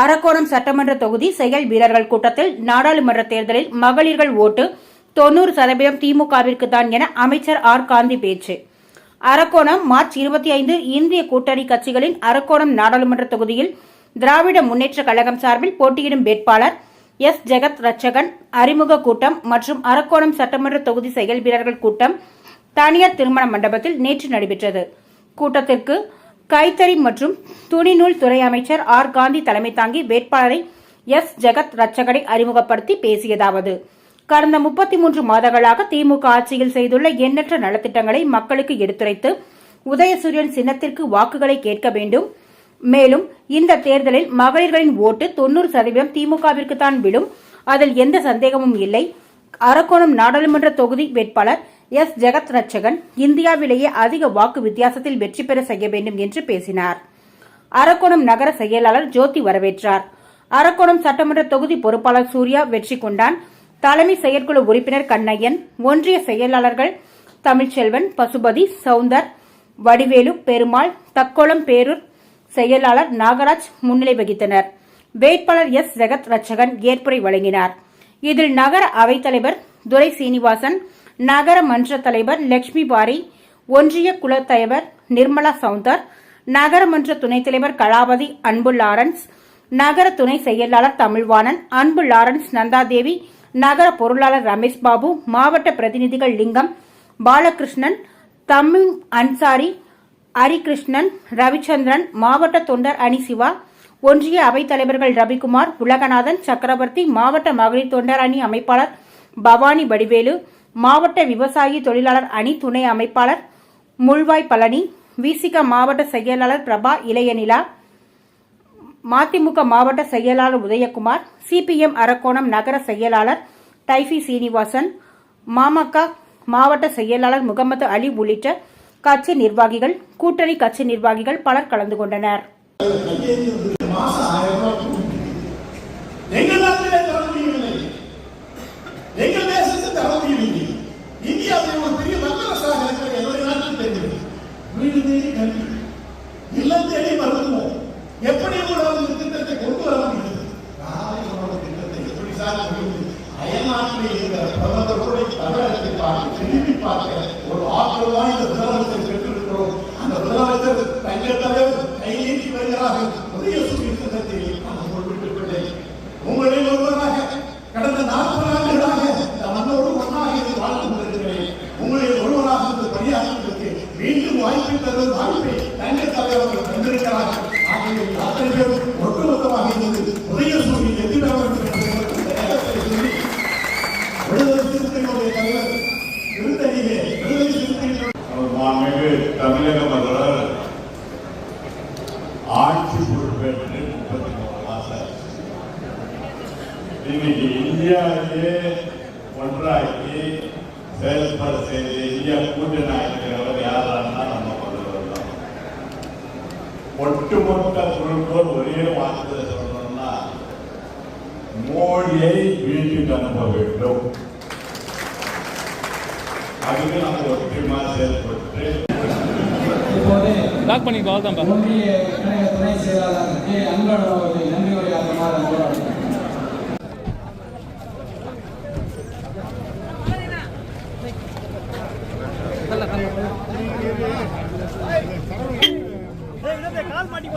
அரக்கோணம் சட்டமன்ற தொகுதி செயல் வீரர்கள் கூட்டத்தில் நாடாளுமன்ற தேர்தலில் மகளிர்கள் ஓட்டு தொன்னூறு சதவீதம் திமுகவிற்கு தான் என அமைச்சர் ஆர். காந்தி பேச்சு. அரக்கோணம் மார்ச் இருபத்தி ஐந்து இந்திய கூட்டணி கட்சிகளின் அரக்கோணம் நாடாளுமன்ற தொகுதியில் திராவிட முன்னேற்ற கழகம் சார்பில் போட்டியிடும் வேட்பாளர் எஸ். ஜெகத் ரட்சகன் அறிமுக கூட்டம் மற்றும் அரக்கோணம் சட்டமன்ற தொகுதி செயல் வீரர்கள் கூட்டம் தனியார் திருமண மண்டபத்தில் நேற்று நடைபெற்றது. கூட்டத்திற்கு கைத்தறி மற்றும் துணிநூல் துறை அமைச்சர் ஆர். காந்தி தலைமை தாங்கி வேட்பாளரை எஸ். ஜெகத் ரட்சகனை அறிமுகப்படுத்தி பேசியதாவது. கடந்த முப்பத்தி மூன்று மாதங்களாக திமுக ஆட்சியில் செய்துள்ள எண்ணற்ற நலத்திட்டங்களை மக்களுக்கு எடுத்துரைத்து உதயசூரியன் சின்னத்திற்கு வாக்குகளை கேட்க வேண்டும். மேலும் இந்த தேர்தலில் மகளிர்களின் ஓட்டு தொன்னூறு சதவீதம் திமுகவிற்கு தான் விடும் அதில் எந்த சந்தேகமும் இல்லை. அரக்கோணம் நாடாளுமன்ற தொகுதி வேட்பாளர் எஸ். ஜெகத் ரட்சகன் இந்தியாவிலேயே அதிக வாக்கு வித்தியாசத்தில் வெற்றி பெற செய்ய வேண்டும் என்று பேசினார். அரக்கோணம் நகர செயலாளர் ஜோதி வரவேற்றார். அரக்கோணம் சட்டமன்ற தொகுதி பொறுப்பாளர் சூர்யா வெற்றி கொண்டான். தலைமை செயற்குழு உறுப்பினர் கண்ணையன் ஒன்றிய செயலாளர்கள் தமிழ்ச்செல்வன் பசுபதி சவுந்தர் வடிவேலு பெருமாள் தக்கோளம் பேரூர் செயலாளர் நாகராஜ் முன்னிலை வகித்தனர். வேட்பாளர் எஸ். ஜெகத் ரட்சகன் ஏற்புரை வழங்கினார். இதில் நகர அவைத்தலைவர் துரை சீனிவாசன் நகர மன்ற தலைவர் லட்சுமி பாரி ஒன்றிய குலத்தலைவர் நிர்மலா சவுந்தர் நகரமன்ற துணைத் தலைவர் கலாபதி அன்பு லாரன்ஸ் நகர துணை செயலாளர் தமிழ்வாணன் அன்பு லாரன்ஸ் நந்தாதேவி நகர பொருளாளர் ரமேஷ் பாபு மாவட்ட பிரதிநிதிகள் லிங்கம் பாலகிருஷ்ணன் தமிழ் அன்சாரி ஹரிகிருஷ்ணன் ரவிச்சந்திரன் மாவட்ட தொண்டர் அணி சிவா ஒன்றிய அவைத் தலைவர்கள் ரவிக்குமார் உலகநாதன் சக்கரவர்த்தி மாவட்ட மகளிர் தொண்டர் அணி அமைப்பாளர் பவானி வடிவேலு மாவட்ட விவசாயி தொழிலாளர் அணி துணை அமைப்பாளர் முள்வாய் பழனி விசிக மாவட்ட செயலாளர் பிரபா இளையநிலா மதிமுக மாவட்ட செயலாளர் உதயகுமார் சிபிஎம் அரக்கோணம் நகர செயலாளர் டைஃபி சீனிவாசன் மாமக மாவட்ட செயலாளர் முகமது அலி உள்ளிட்ட கட்சி நிர்வாகிகள் கூட்டணி கட்சி நிர்வாகிகள் பலர் கலந்து கொண்டனர். எங்கள் நாட்டிலே தர முடியவில்லை. பார்த்து திரும்பி பார்க்க ஒரு ஆற்றல் தான் இந்த முதலமைச்சரை பெற்றிருக்கிறோம். அந்த முதலமைச்சர் தங்கள் தலைவர் கையேந்தி வருகிறார்கள். புதிய சூரிய நான் குறிப்பிட்டுள்ளேன் உங்களில் ஒருவராக கடந்த நாற்பது ஆண்டுகளாக இந்த மண்ணோடு ஒன்றாக இருந்து வாழ்ந்து கொண்டிருக்கிறேன். உங்களில் ஒருவராக இருந்து பணியாற்றுவதற்கு மீண்டும் வாய்ப்பை தருவது வாய்ப்பை தங்கள் தலைவர்கள் தந்திருக்கிறார்கள். ஆகிய அத்தனை பேரும் மாண்புமிகு தமிழக முதல்வர். ஆட்சி பொறுப்பேற்று முப்பத்தி மூணு மாசம். இன்னைக்கு இந்தியாவிலேயே ஒன்றாக்கி செயல்பட செய்து இந்தியா கூட்டணி ஆகிறவர் யாரான்னா நம்ம முதல்வர் தான். ஒட்டுமொத்த குழுக்கள் ஒரே வார்த்தையில் சொல்லணும்னா மோடியை வீட்டுக்கு அனுப்ப வேண்டும். அதுக்கு நம்ம ஒற்றுமா செயல்பட்டு லாக் பண்ணி அவ்வளோதான்ப்பா ஒன்றிய கழக துணை செயலாளர் கே. அன்பழகன் அவர்களை நன்றி உரையாற்றுமாறு அன்போடு கால் மாட்டி